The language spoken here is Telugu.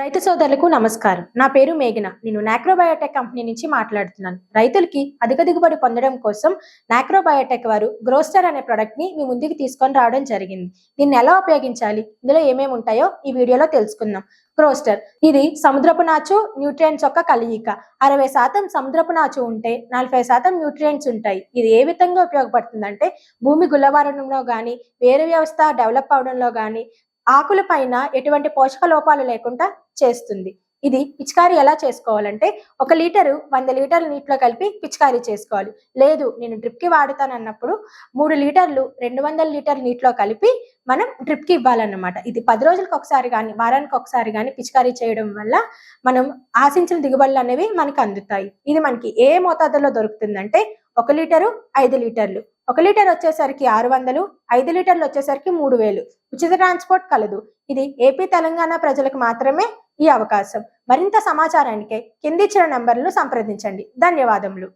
రైతు సోదరులకు నమస్కారం. నా పేరు మేఘన. నేను నాక్రోబయోటెక్ కంపెనీ నుంచి మాట్లాడుతున్నాను. రైతులకి అధిక దిగుబడి పొందడం కోసం నాక్రోబయోటెక్ వారు గ్రోస్టర్ అనే ప్రొడక్ట్ని మీ ముందుకు తీసుకొని రావడం జరిగింది. దీన్ని ఎలా ఉపయోగించాలి? ఇందులో ఏమేమి ఉంటాయో ఈ వీడియోలో తెలుసుకుందాం. గ్రోస్టర్. ఇది సముద్రపు నాచు న్యూట్రియంట్స్ యొక్క కలయిక. అరవై శాతం సముద్రపు నాచు ఉంటే నలభై శాతం న్యూట్రియంట్స్ ఉంటాయి. ఇది ఏ విధంగా ఉపయోగపడుతుందంటే భూమి గుల్లవారడంలో కానీ వేరు వ్యవస్థ డెవలప్ అవడంలో కానీ ఆకుల పైన ఎటువంటి పోషక లోపాలు లేకుండా చేస్తుంది. ఇది పిచికారీ ఎలా చేసుకోవాలంటే ఒక లీటరు వంద లీటర్ల నీటిలో కలిపి పిచికారీ చేసుకోవాలి. లేదు నేను డ్రిప్కి వాడుతానన్నప్పుడు మూడు లీటర్లు రెండు వందల లీటర్ నీటిలో కలిపి మనం డ్రిప్కి ఇవ్వాలన్నమాట. ఇది పది రోజులకు ఒకసారి కానీ వారానికి ఒకసారి కానీ పిచికారీ చేయడం వల్ల మనం ఆశించిన దిగుబడులు అనేవి మనకు అందుతాయి. ఇది మనకి ఏ మోతాదులో దొరుకుతుందంటే ఒక లీటరు ఐదు లీటర్లు. ఒక లీటర్ వచ్చేసరికి ఆరు వందలు ఐదు లీటర్లు వచ్చేసరికి మూడు వేలు. ఉచిత ట్రాన్స్పోర్ట్ కలదు. ఇది ఏపీ తెలంగాణ ప్రజలకు మాత్రమే ఈ అవకాశం. మరింత సమాచారానికి కింది ఇచ్చిన నంబర్లను సంప్రదించండి. ధన్యవాదములు.